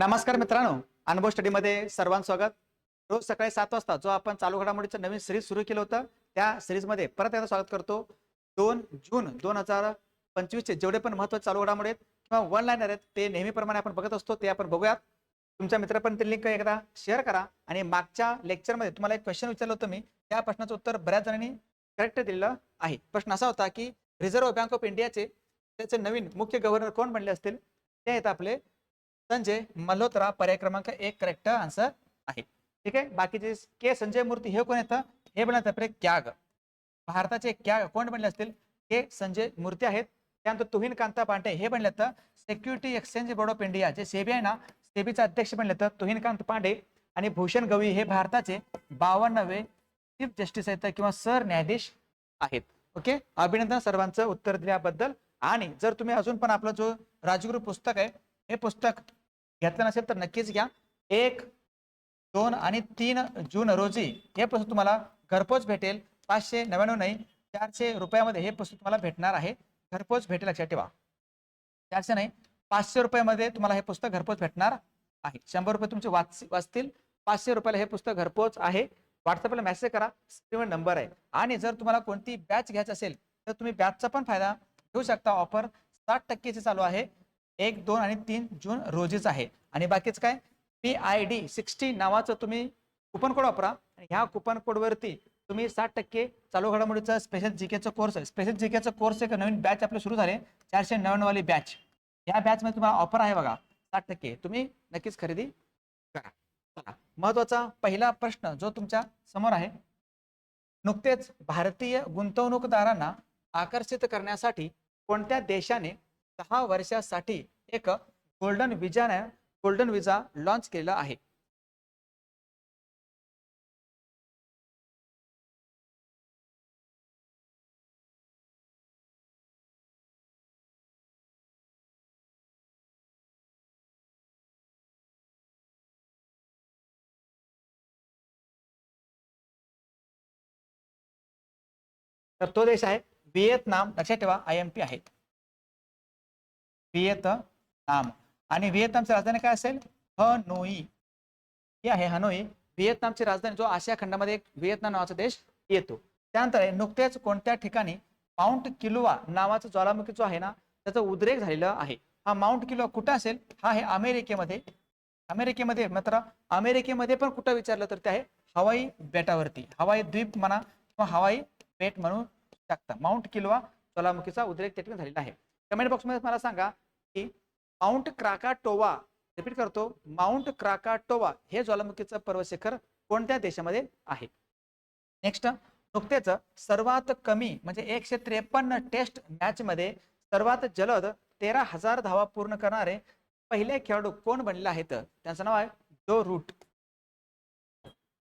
नमस्कार मित्रांनो अनुभव स्टडीमध्ये सर्वांचं स्वागत. रोज सकाळी सात वाजता जो आपण चालू घडामोडीचं नवीन सिरीज सुरू केलं होतं त्या सिरीजमध्ये परत एकदा स्वागत करतो. दोन जून दोन हजार पंचवीसचे जेवढे पण महत्त्वाचे चालू घडामोडी आहेत किंवा वन लाईनर आहेत ते नेहमीप्रमाणे आपण बघत असतो ते आपण बघूयात. तुमच्या मित्रापर्यंत ते लिंक एकदा शेअर करा आणि मागच्या लेक्चरमध्ये तुम्हाला एक क्वेश्चन विचारलं होतं मी त्या प्रश्नाचं उत्तर बऱ्याच जणांनी करेक्ट दिलेलं आहे. प्रश्न असा होता की रिझर्व्ह बँक ऑफ इंडियाचे त्याचे नवीन मुख्य गव्हर्नर कोण बनले असतील? ते आहेत आपले संजय मल्होत्रा पर्याय क्रमांक एक करेक्ट आन्सर आहे. ठीक आहे? बाकीचे के संजय मूर्ती हे कोण येतं हे बनत आपले क्याग भारताचे क्याग कोण बनले असतील? के संजय मूर्ती आहेत. त्यानंतर तुहिन कांता पांडे हे बनले तर security exchange board of India जे सेबी आहे ना सेबीचा अध्यक्ष बनले तर तुहिनकांत पांडे आणि भूषण गवई हे भारताचे बावन्नवे चीफ जस्टिस आहेत किंवा सर न्यायाधीश आहेत. ओके अभिनंदन सर्वांचं उत्तर दिल्याबद्दल. आणि जर तुम्ही अजून पण आपलं जो राजगुरू पुस्तक आहे हे पुस्तक घेतलं नसेल तर नक्कीच घ्या. एक दोन आणि तीन जून रोजी हे पुस्तक तुम्हाला घरपोच भेटेल. पाचशे नव्याण्णव नाही चारशे रुपयामध्ये हे पुस्तक तुम्हाला भेटणार आहे. घरपोच भेटेल लक्षात ठेवा. चारशे नाही पाचशे रुपयामध्ये तुम्हाला हे पुस्तक घरपोच भेटणार आहे. शंभर रुपये तुमचे वाच वाचतील. पाचशे रुपयाला हे पुस्तक घरपोच आहे. व्हॉट्सअपला मेसेज करा. स्क्रीनवर नंबर आहे. आणि जर तुम्हाला कोणती बॅच घ्यायची असेल तर तुम्ही बॅचचा पण फायदा घेऊ शकता. ऑफर साठ टक्केची चालू आहे. एक दोन आणि तीन जून रोजीच आहे. आणि बाकीच काय? पी आय डी सिक्स्टी नावाचं तुम्ही कुपन कोड वापरा. आणि ह्या कुपन कोडवरती तुम्ही साठ टक्के चालू घडामोडीचा स्पेशल जीकेचा कोर्स आहे स्पेशल जीकेचा कोर्स एक नवीन बॅच आपले सुरू झाले. चारशे नव्याण्णव वाली बॅच ह्या बॅचमध्ये तुम्हाला ऑफर आहे बघा. साठ टक्के. तुम्ही नक्कीच खरेदी करा. चला. महत्त्वाचा पहिला प्रश्न जो तुमच्यासमोर आहे. नुकतेच भारतीय गुंतवणूकदारांना आकर्षित करण्यासाठी कोणत्या देशाने दहा वर्षासाठी एक गोल्डन विजाने गोल्डन विजा लॉन्च केलेला आहे. तर तो देश आहे व्हिएतनाम. लक्षात ठेवा आय एम पी आहे व्हिएतनाम आणि व्हिएतनामची राजधानी काय असेल? हनोई. ही आहे हनोई. व्हिएतनामची राजधानी जो आशिया खंडामध्ये एक व्हिएतनाम नावाचा देश येतो. त्यानंतर नुकत्याच नुकतेच कोणत्या ठिकाणी माउंट किलुवा नावाचा ज्वालामुखी जो आहे ना त्याचा उद्रेक झालेला आहे. हा माउंट किलुवा कुठं असेल? हा आहे अमेरिकेमध्ये. अमेरिकेमध्ये मात्र अमेरिकेमध्ये पण कुठं विचारलं तर ते आहे हवाई बेटावरती. हवाई द्वीप म्हणा किंवा हवाई बेट म्हणू शकता. माउंट किलवा ज्वालामुखीचा उद्रेक त्या ठिकाणी झालेला आहे. कमेंट बॉक्समध्ये मला सांगा की माउंट क्राकाटोवा रिपीट करतो माउंट क्राकाटोवा हे ज्वालामुखीचं पर्वशिखर कोणत्या देशामध्ये आहे? नेक्स्ट नुकतेच सर्वात कमी म्हणजे एकशे त्रेपन्न टेस्ट मॅच मध्ये सर्वात जलद तेरा हजार धावा पूर्ण करणारे पहिले खेळाडू कोण बनले आहेत? त्यांचं नाव आहे जो रूट.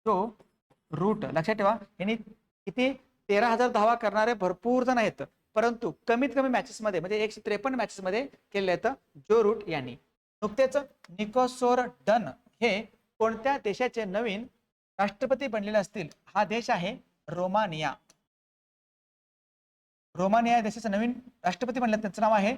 जो रूट लक्षात ठेवा यांनी किती? तेरा हजार धावा करणारे भरपूर जण आहेत. परंतु कमीत कमी मॅचेस मध्ये म्हणजे एकशे त्रेपन्न मॅचेस मध्ये केले जो रूट यांनी. नुकतेच निकोसोर डन हे कोणत्या देशाचे नवीन राष्ट्रपती बनलेले असतील? हा देश आहे रोमानिया. रोमानिया या देशाचे नवीन राष्ट्रपती बनले. त्यांचं नाव आहे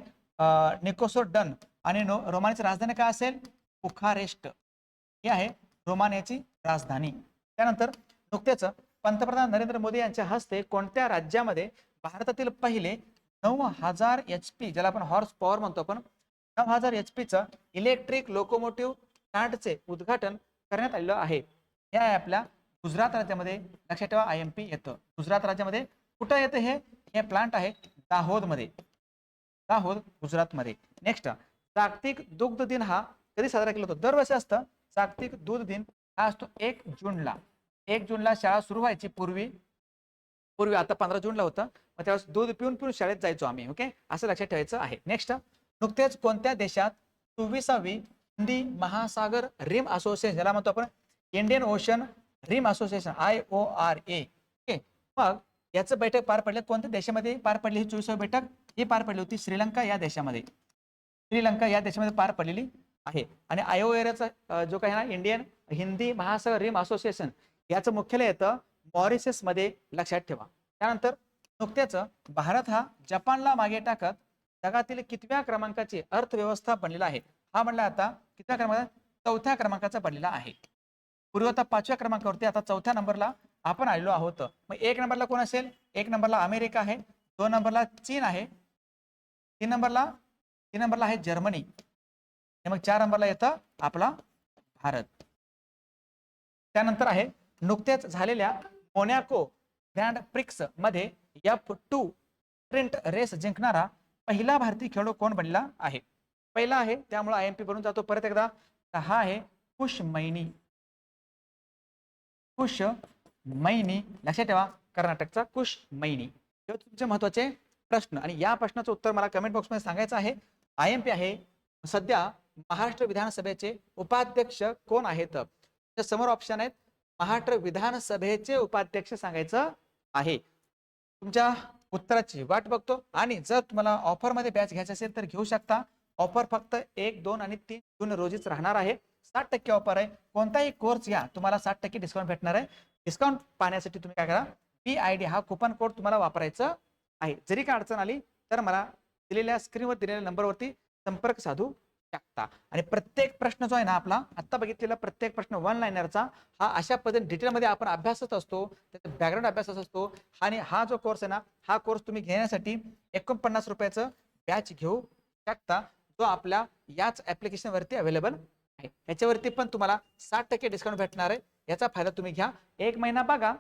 निकोसोर डन. आणि नो रोमानियाची राजधानी काय असेल? बुखारेस्ट. ही आहे रोमानियाची राजधानी. त्यानंतर नुकतेच पंतप्रधान नरेंद्र मोदी यांच्या हस्ते कोणत्या राज्यामध्ये भारतातील पहिले नऊ हजार एच पी ज्याला आपण हॉर्स पॉवर म्हणतो आपण नऊ हजार एच पीचं इलेक्ट्रिक लोकोमोटिव्ह प्लांटचे उद्घाटन करण्यात आलेलं आहे. हे आहे आपल्या गुजरात राज्यामध्ये लक्षात ठेवा आय एम पी येतं. गुजरात राज्यामध्ये कुठं येतं हे? हे प्लांट आहे दाहोदमध्ये. दाहोद गुजरातमध्ये. नेक्स्ट जागतिक दुग्ध दिन हा कधी साजरा केला होता दरवर्षी असतं. जागतिक दूध दिन हा असतो एक जूनला. एक जूनला शाळा सुरू व्हायची पूर्वी पूर्वी आता पंधरा जूनला होतं. मग त्यावेळेस दूध पिऊन पिऊन शाळेत जायचो आम्ही ओके? असं लक्षात ठेवायचं आहे. नेक्स्ट नुकतेच कोणत्या देशात चोवीसावी हिंदी महासागर रिम असोसिएशन ज्याला म्हणतो आपण Indian Ocean Rim Association I O R A okay? मग याचं बैठक पार पडलं. कोणत्या देशामध्ये पार पडली ही चोवीसावी बैठक? ही पार पडली होती श्रीलंका या देशामध्ये. श्रीलंका या देशामध्ये पार पडलेली आहे. आणि आयोएराचा जो काही ना इंडियन हिंदी महासागर रिम असोसिएशन याचं मुख्यालय येतं मॉरिशसमध्ये लक्षात ठेवा. त्यानंतर नुकत्याच भारत हा जपानला मागे टाकत जगातील कितव्या क्रमांकाची अर्थव्यवस्था बनलेला आहे? हा म्हणला आता कितव्या क्रमांक चौथ्या क्रमांकाचा बनलेला आहे. पूर्वी आता पाचव्या क्रमांकावरती आता चौथ्या नंबरला आपण आलेलो आहोत. मग एक नंबरला कोण असेल? एक नंबरला अमेरिका आहे दोन नंबरला चीन आहे तीन नंबरला तीन नंबरला आहे जर्मनी. मग चार नंबरला येतं आपला भारत. त्यानंतर आहे नुकत्याच झालेल्या मोनॅको ग्रँड प्रिक्समध्ये एफ टू स्प्रिंट रेस जिंकणारा पहिला भारतीय खेळाडू कोण बनला आहे? पहिला आहे त्यामुळे आय एम पी बनून जातो. परत एकदा हा आहे कुश मैनी. कुश मैनी. लक्षात ठेवा कर्नाटकचा कुश मैनी. हे तुमचे महत्त्वाचे प्रश्न. आणि या प्रश्नाचं उत्तर मला कमेंट बॉक्समध्ये सांगायचं आहे. आय एम पी आहे सध्या महाराष्ट्र विधानसभेचे उपाध्यक्ष कोण आहेत? त्या समोर ऑप्शन आहेत महाराष्ट्र विधानसभेचे उपाध्यक्ष सांगायचं आहे. तुमच्या उत्तराची वाट बघतो आणि जर तुम्हाला ऑफरमध्ये बॅच घ्यायची असेल तर घेऊ शकता. ऑफर फक्त एक दोन आणि तीन जून रोजीच राहणार आहे. साठ टक्के ऑफर आहे. कोणताही कोर्स घ्या. तुम्हाला साठ टक्के डिस्काउंट भेटणार आहे. डिस्काउंट पाहण्यासाठी तुम्ही काय करा. पी आय डी हा कुपन कोड तुम्हाला वापरायचा आहे. जरी काय अडचण आली तर मला दिलेल्या स्क्रीनवर दिलेल्या नंबरवरती संपर्क साधू. शकता. आणि प्रत्येक प्रश्न जो आहे ना आपला आता बघितलेला प्रत्येक प्रश्न वन लाईनरचा हा अशा पद्धतीने डिटेलमध्ये आपण अभ्यासच असतो त्याचा बॅकग्राऊंड अभ्यासच असतो आणि हा जो कोर्स आहे ना हा कोर्स तुम्ही घेण्यासाठी एकोणपन्नास रुपयाचं बॅच घेऊ शकता जो आपल्या याच ऍप्लिकेशन वरती अवेलेबल आहे. याच्यावरती पण तुम्हाला साठ टक्के डिस्काउंट भेटणार आहे. याचा फायदा तुम्ही घ्या. एक महिना बघा.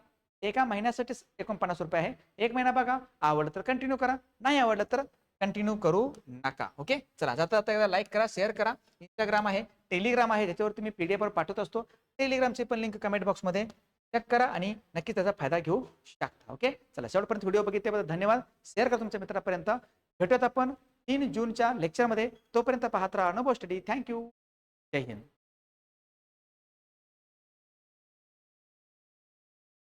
एका महिन्यासाठी एकोणपन्नास रुपये आहे. एक महिना बघा. आवडलं तर कंटिन्यू करा. नाही आवडलं तर कंटिन्यू करू नका ओके? चला जाता जाता लाईक करा शेअर करा. इंस्टाग्राम आहे टेलिग्राम आहे ज्याच्यावरती मी पीडीएफ वर पाठवत असतो टेलिग्रामची पण लिंक कमेंट बॉक्समध्ये चेक करा आणि नक्की त्याचा फायदा घेऊ शकता ओके? चला शेवटपर्यंत व्हिडिओ बघितल्याबद्दल धन्यवाद. शेअर करा तुमच्या मित्रापर्यंत. भेटूयात आपण तीन जूनच्या लेक्चरमध्ये तोपर्यंत पाहत राहा अनुभव स्टडी थँक्यू जय हिंद.